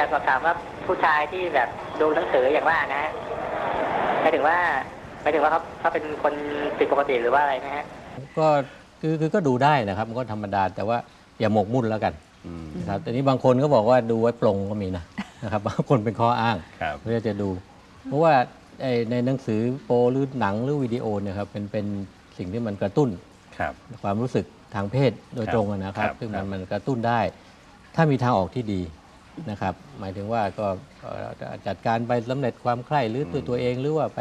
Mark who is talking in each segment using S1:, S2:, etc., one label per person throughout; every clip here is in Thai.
S1: อยากสอบถามว่าผู้ชายที่แบบดูหนังสืออย่างว่านะฮะหมายถึงว่าหมายถึงว่าเขาเขาเป็นคนผิดปกติหรือว่าอะไรนะฮะ
S2: ก็คือคือก็ดูได้นะครับ มันก็ธรรมดาแต่ว่าอย่าหมกมุ่นแล้วกัน
S3: อืม
S2: นะครับแต่นี้บางคนก็บอกว่าดูไว้ปลงก็มีนะนะครับบางคนเป็นข้ออ้าง
S3: ครับ
S2: เพื่อจะดู เพราะว่าไอ้ในหนังสือโปหรือหนังหรือวิดีโอเนี่ยครับเป็นเป็นสิ่งที่มันกระตุ้น
S3: ครับ
S2: ความรู้สึกทางเพศโดย
S3: ครับ
S2: ตรงอะนะครับ
S3: ครับ
S2: ซึ่ง
S3: ครั
S2: มัน
S3: บ
S2: มันกระตุ้นได้ ถ้ามีทางออกที่ดี นะครับ หมายถึงว่าก็ก็จัดการไปสำเร็จความใคร่หรือตัวตัวเองหรือว่าไป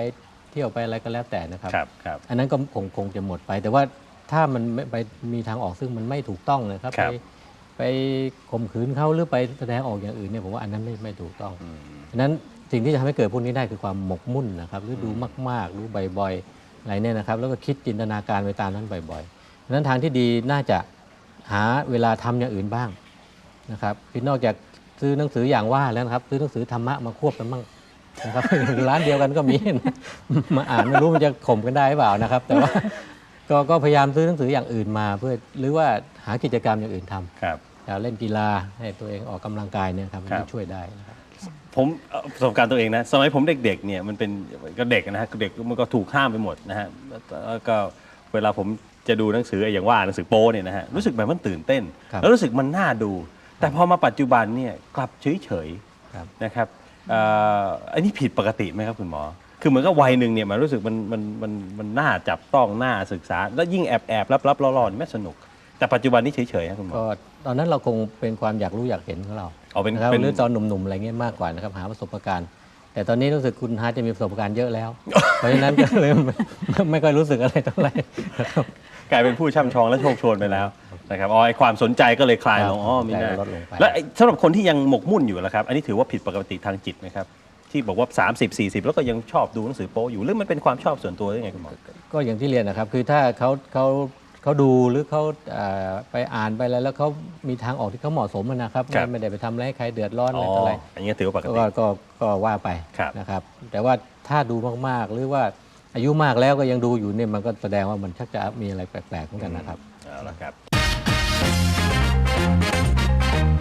S2: เที่ยวไปอะไรก็แล้วแต่นะครับ
S3: ครับครับ
S2: อันนั้นก็คงคงจะหมดไป แต่ว่าถ้ามันไม่ไปมีทางออกซึ่งมันไม่ถูกต้องนะครับ
S3: ครั
S2: ไป
S3: บ
S2: ไปข่มขืนเขาหรือไปแสดงออกอย่างอื่นเนี่ยผมว่าอันนั้นไม่ไม่ถูกต้อง
S3: อืม
S2: ฉะนั้นสิ่งที่จะทำให้เกิดพวกนี้ได้คือความหมกมุ่นนะครับหรือดูมาก ๆ รู้บ่อยๆอะไรเนี่ยนะครับ แล้วก็คิดจินตนาการไปตามนั้นบ่อยๆฉะนั้นทางที่ดีน่าจะหาเวลาทำอย่างอื่นบ้างนะครับคือนอกจาก ซื้อหนังสืออย่างว่าแล้วนะครับ ซื้อหนังสือธรรมะมาควบกันบ้างนะครับ ร้านเดียวกันก็มีมาอ่านไม่รู้มันจะข่มกันได้หรือเปล่านะครับ แต่ว่าก็ก็พยายามซื้อหนังสืออย่างอื่นมา เพื่อหรือว่าหากิจกรรมอย่างอื่นทำ
S3: ครับ
S2: จะเล่นกีฬาให้ตัวเองออกกำลังกายเนี่ยครับมัน
S3: ครั
S2: จะ
S3: บ
S2: ช่วยได้นะครับ
S3: ผมเอ่อประสบการณ์ตัวเองนะสมัยผมเด็กๆเนี่ยมันเป็นก็เด็กนะฮะเด็กมันก็ถูกห้ามไปหมดนะฮะแล้วก็เวลาผมจะดูหนังสืออย่างว่าหนังสือโป้เนี่ยนะฮะรู้สึกแบบมันตื่นเต้น
S2: ครับ
S3: แล้วรู้สึกมันน่าดู แต่พอมาปัจจุบันเนี่ยกลับเฉย
S2: ครับ
S3: ๆนะครับเอ่ออันนี้ผิดปกติไหมครับคุณหมอ คือเหมือนกับวัยหนึ่งเนี่ยมันรู้สึกมันมันมันมันน่าจับต้องน่าศึกษา แล้วยิ่งแอบแอบรับรับๆล่อๆนี่ไม่สนุก แต่ปัจจุบันนี้เฉยๆครับคุณหมอ
S2: ก็ตอนนั้นเราคงเป็นความอยากรู้อยากเห็นของเรา
S3: เอาเป็น
S2: นะครับ
S3: เป็น
S2: หรือตอนหนุ่มๆอะไรเงี้ยมากกว่านะครับหาประสบการณ์ แต่ตอนนี้รู้สึกคุณฮาร์ทจะมีประสบการณ์เยอะแล้ว เพราะฉะนั้นก็เลยไม่ไม่ไม่ค่อยรู้สึกอะไรเท่าไหร่นะครับ
S3: กลายเป็นผู้ช่ำชองและโชคโชนไปแล้วนะครับอ๋อไอความสนใจก็เลยคลายลง
S2: ครับ
S3: อ๋อมี
S2: ใจ
S3: นา
S2: ก็ลดลงไป
S3: และไอ้สำหรับคนที่ยังหมกมุ่นอยู่ล่ะครับ อันนี้ถือว่าผิดปกติทางจิตไหมครับ ที่บอกว่า 30 40 แล้วก็ยังชอบดูหนังสือโป๊อยู่หรือมันเป็นความชอบส่วนตัวหรือไงคุณหมอ
S2: ก็อย่างที่เรียนนะครับ คือถ้าเขาเขาเขาดูหรือเขาเอ่อไปอ่านไปแล้วแล้วเขามีทางออกที่เขาเหมาะสมนะครับ
S3: ครับ
S2: ไม่ไม่ได้ไปทำอะไรให้ใครเดือดร้อน
S3: อ๋
S2: อะ
S3: อ
S2: ไรต่ออะไร
S3: อันนี้ถือว่าปกติ
S2: ก็ก็ก็ว่าไป
S3: ครับ
S2: นะครับ แต่ว่าถ้าดูมากๆ หรือว่า อายุมากแล้วก็ยังดูอยู่เนี่ยมันก็แสดงว่ามันชักจะมีอะไรแปลกๆเหมือนกันนะครับ
S3: เอาละครับ